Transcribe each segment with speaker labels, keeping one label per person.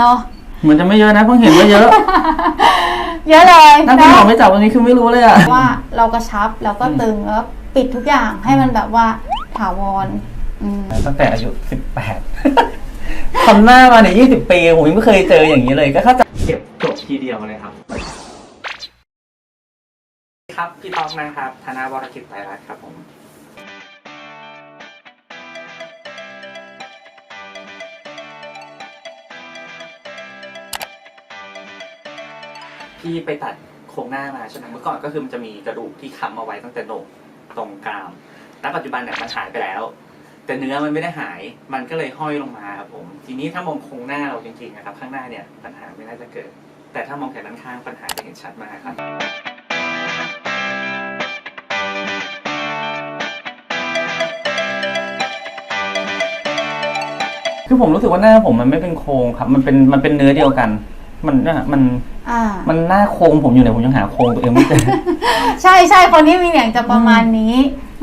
Speaker 1: เนาะ
Speaker 2: เหมือนจะไม่เยอะนะเพิ่งเห็นว่าเยอะ
Speaker 1: เยอะเลย
Speaker 2: ถ้าคุณหมอ
Speaker 1: เนาะ
Speaker 2: ไม่จับวันนี้คือไม่รู้เลยอะ
Speaker 1: ว่าเรากระชับแล้วก็
Speaker 2: อืม
Speaker 1: ตึงแล้วปิดทุกอย่างให้มันแบบว่าถาวรอืม
Speaker 2: ตั้งแต่อายุสิบแปดทำหน้ามาเนี่ยยี่สิบปีผมยังไม่เคยเจออย่างนี้เลยก็เข้าใจเก็บจบทีเดียวเลยครับ ครับพี่ต๊อกนะครับธนาวรกิจไตรรัตน์ครับผม พี่ไปตัดโครงหน้ามาใช่ไหมเมื่อก่อนก็คือมันจะมีกระดูกที่ค้ำเอาไว้ตั้งแต่โหนกตรงกรามแต่ปัจจุบันเนี่ยมันหายไปแล้ว แต่เนื้อมันไม่ได้หาย มันก็เลยห้อยลงมาครับผม ทีนี้ถ้ามองโครงหน้าเราจริงๆนะครับ ข้างหน้าเนี่ยปัญหาไม่น่าจะเกิด แต่ถ้ามองแถบด้านข้างปัญหาจะเห็นชัดมากครับคือผมรู้สึกว่าหน้าผมมันไม่เป็นโครงครับ มันเป็นมันเป็นเนื้อเดียวกัน มันน่ะมัน
Speaker 1: อ่า
Speaker 2: มันหน้าโครงผมอยู่ไหนผมยังหาโครงตัวเองไม่เจอ
Speaker 1: ใช่ใช่คนที่มีเหนียงจะประมาณนี้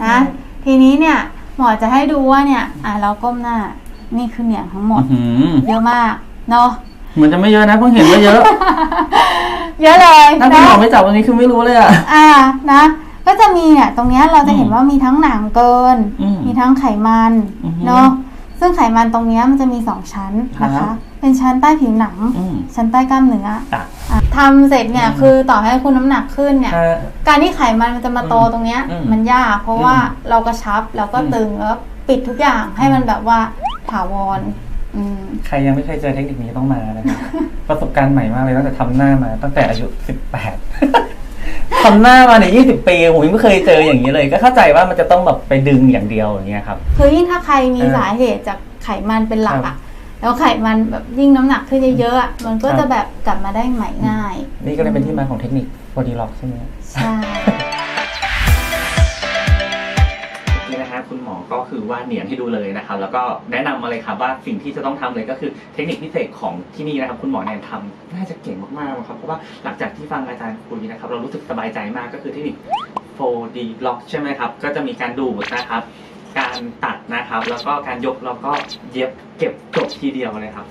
Speaker 1: นะ
Speaker 2: อืม
Speaker 1: ทีนี้เนี่ยหมอจะให้ดูว่าเนี่ยอ่าเราก้มหน้า นี่คือเหนียงทั้งหมด
Speaker 2: อื้อหือ
Speaker 1: เยอะมากเนาะ
Speaker 2: เหมือนจะไม่เยอะนะเพิ่งเห็นว่าเยอะ
Speaker 1: เยอะเลย
Speaker 2: ถ้าคุณหมอ
Speaker 1: นะ
Speaker 2: ไม่จับวันนี้คือไม่รู้เลยอะ
Speaker 1: อ่านะ ก็จะมีเนี่ยตรงเนี้ยเราจะเห็น
Speaker 2: อืม
Speaker 1: ว่ามีทั้งหนังเกิน
Speaker 2: อืม
Speaker 1: มีทั้งไขมัน
Speaker 2: อือฮึ
Speaker 1: เนาะ ซึ่งไขมันตรงเนี้ยมันจะมีสองชั้นนะ
Speaker 2: ครั
Speaker 1: คะ
Speaker 2: บ
Speaker 1: เป็นชั้นใต้ผิวหนัง
Speaker 2: อืม
Speaker 1: ชั้นใต้กล้ามเนื้อ
Speaker 2: อะ
Speaker 1: อะทำเสร็จเนี่ย
Speaker 2: อืม
Speaker 1: คือต่อให้คุณน้ำหนักขึ้นเนี่ย
Speaker 2: ถ้า
Speaker 1: การที่ไขมันมันจะมาโต
Speaker 2: อืม
Speaker 1: ตรงเนี้ย
Speaker 2: อืม
Speaker 1: มันยาก เพราะ
Speaker 2: อืม
Speaker 1: ว่าเรากระชับแล้วก็
Speaker 2: อืม
Speaker 1: ตึงแล้วปิดทุกอย่างให้มันแบบว่าถาวรอืม
Speaker 2: ใครยังไม่เคยเจอเทคนิคนี้ต้องมานะครับ ประสบการณ์ใหม่มากเลยตั้งแต่ทำหน้ามาตั้งแต่อายุสิบแปด ทำหน้ามาเนี่ยยี่สิบปีผมยังไม่เคยเจออย่างนี้เลย ก็เข้าใจว่ามันจะต้องแบบไปดึงอย่างเดียวอย่างเงี้ยครับ
Speaker 1: คือยิ่งถ้าใครมี
Speaker 2: เออ
Speaker 1: สาเหตุจากไขมันเป็นหลัก
Speaker 2: ครั
Speaker 1: อะ
Speaker 2: บ
Speaker 1: แล้วไขมันแบบยิ่งน้ำหนักขึ้นเยอะๆอะมันก็
Speaker 2: ครับ
Speaker 1: จะแบบกลับมาได้ใหม่ง่าย
Speaker 2: นี่ก็เลยเป็นที่มาของเทคนิคบอดี้ล็อกใช่ไหม
Speaker 1: ใช่
Speaker 2: ฮะคุณหมอก็คือว่าเหนียงให้ดูเลยนะครับ แล้วก็แนะนำมาเลยครับว่าสิ่งที่จะต้องทำเลยก็คือเทคนิคพิเศษของที่นี่นะครับ คุณหมอแนนทำน่าจะเก่งมากๆครับ เพราะว่าหลังจากที่ฟังอาจารย์คุยนะครับ เรารู้สึกสบายใจมากก็คือเทคนิค 4D lock ใช่ไหมครับ ก็จะมีการดูดนะครับ การตัดนะครับ แล้วก็การยกแล้วก็เย็บเก็บจบทีเดียวเลยครับ